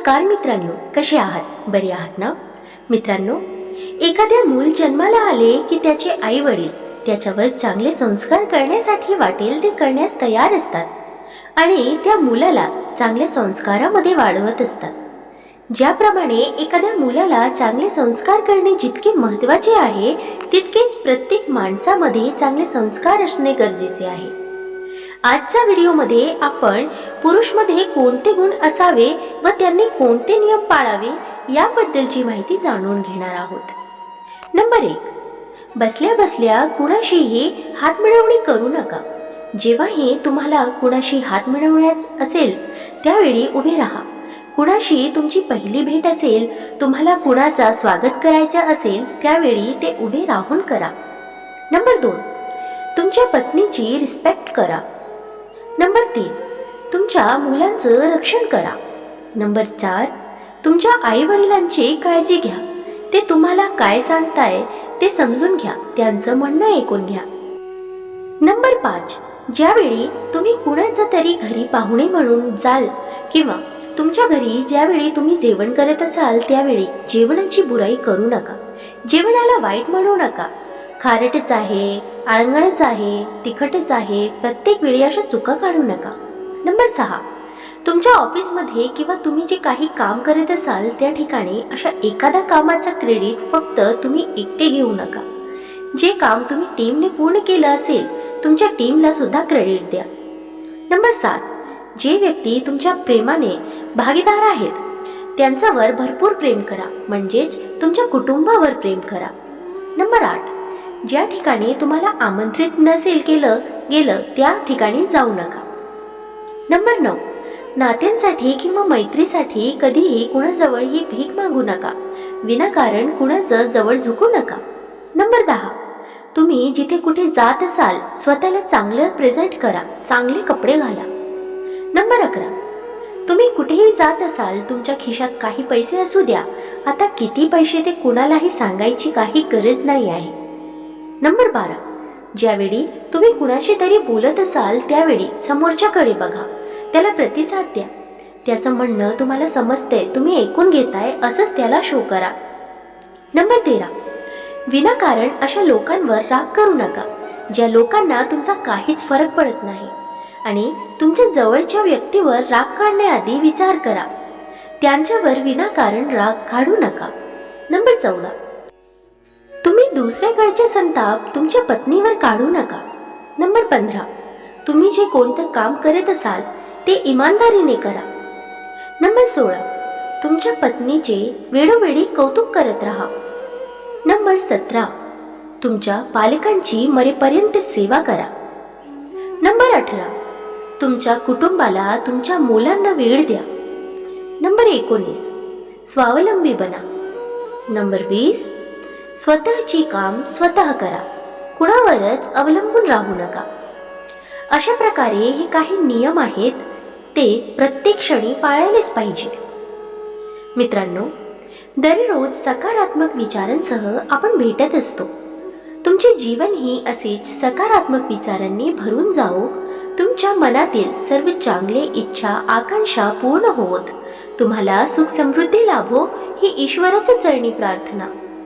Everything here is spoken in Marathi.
नमस्कार मित्रांनो कसे आहात? बरे आहात ना? मित्रांनो एखाद्या मूल जन्माला आले की त्याचे आई वडील त्याच्यावर चांगले संस्कार करण्यासाठी वाटेल ते करण्यास तयार असतात आणि त्या मुलाला चांगल्या संस्कारामध्ये वाढवत असतात. ज्याप्रमाणे एखाद्या मुलाला चांगले संस्कार करणे जितके महत्त्वाचे आहे तितकेच प्रत्येक माणसामध्ये चांगले संस्कार असणे गरजेचे आहे. आजच्या व्हिडिओमध्ये आपण पुरुषमध्ये कोणते गुण असावे व त्यांनी कोणते नियम पाळावे याबद्दलची माहिती जाणून घेणार आहोत. नंबर एक बसल्या बसल्या कुणाशीही हात मिळवणी करू नका. जेव्हाही तुम्हाला कुणाशी हात मिळवण्याच असेल त्यावेळी उभे राहा. कुणाशी तुमची पहिली भेट असेल तुम्हाला कुणाचा स्वागत करायचा असेल त्यावेळी ते उभे राहून करा. नंबर दोन तुमच्या पत्नीची रिस्पेक्ट करा. नंबर तीन तुमच्या मुलांचं रक्षण करा. नंबर चार तुमच्या आईवडिलांची काळजी घ्या. ते तुम्हाला काय सांगताय ते समजून घ्या. त्यांचं म्हणणं ऐकून घ्या. नंबर पाच ज्यावेळी तुम्ही कुणाचं तरी घरी पाहुणे म्हणून जाल किंवा तुमच्या घरी ज्यावेळी तुम्ही जेवण करत असाल त्यावेळी जेवणाची बुराई करू नका. जेवणाला वाईट म्हणू नका. खारटच आहे आळंगणच आहे तिखटच आहे प्रत्येक वेळी अशा चुका काढू नका. नंबर सहा. तुमच्या ऑफिसमध्ये किंवा तुम्ही जे काही काम करत असाल त्या ठिकाणी अशा एखाद्या कामाचा क्रेडिट फक्त तुम्ही एकटे घेऊ नका. जे काम तुम्ही टीमने पूर्ण केलं असेल तुमच्या टीमला सुद्धा क्रेडिट द्या. नंबर सात. जे व्यक्ती तुमच्या प्रेमाने भागीदार आहेत त्यांच्यावर भरपूर प्रेम करा म्हणजेच तुमच्या कुटुंबावर प्रेम करा. नंबर आठ. ज्या ठिकाणी तुम्हाला आमंत्रित नसेल केलं गेलं त्या ठिकाणी जाऊ नका. नंबर नऊ. नात्यांसाठी किंवा मैत्रीसाठी कधीही कुणाजवळही भीक मागू नका. विनाकारण कुणाचं जवळ झुकू नका. नंबर दहा. तुम्ही जिथे कुठे जात असाल स्वतःला चांगलं प्रेझेंट करा चांगले कपडे घाला. नंबर अकरा. तुम्ही कुठेही जात असाल तुमच्या खिशात काही पैसे असू द्या. आता किती पैसे ते कुणालाही सांगायची काही गरज नाही आहे. नंबर बारा. ज्यावेळी तुम्ही कुणाशी तरी बोलत असाल त्यावेळी समोरच्याकडे बघा. त्याला प्रतिसाद द्या. त्याचं म्हणणं तुम्हाला समजतंय तुम्ही ऐकून घेताय असंच त्याला शो करा. नंबर तेरा. विनाकारण अशा लोकांवर राग करू नका. ज्या लोकांना तुमचा काहीच फरक पडत नाही. आणि तुमच्या जवळच्या व्यक्तीवर राग काढण्याआधी विचार करा. त्यांच्यावर विनाकारण राग काढू नका. नंबर चौदा. तुम्ही दुसऱ्याकडचे संताप तुमच्या पत्नीवर काढू नका. नंबर पंधरा. तुम्ही जे कोणतं काम करत असाल ते इमानदारीने करा. नंबर सोळा. तुमच्या पत्नीचे वेळोवेळी कौतुक करत राहा. नंबर सतरा. तुमच्या पालकांची मरेपर्यंत सेवा करा. नंबर अठरा. तुमच्या कुटुंबाला तुमच्या मुलांना वेळ द्या. नंबर एकोणीस. स्वावलंबी बना. नंबर वीस. स्वतःची काम स्वतः करा. कुणावरच अवलंबून राहू नका. अशा प्रकारे हे काही नियम आहेत ते प्रत्येक क्षणी पाळायलाच पाहिजे. मित्रांनो दररोज सकारात्मक विचारांसह आपण भेटत असतो. तुमचे जीवन ही असेच सकारात्मक विचारांनी भरून जावो. तुमच्या मनातील सर्व चांगले इच्छा आकांक्षा पूर्ण होत तुम्हाला सुख समृद्धी लाभो ही ईश्वराचं चरणी प्रार्थना.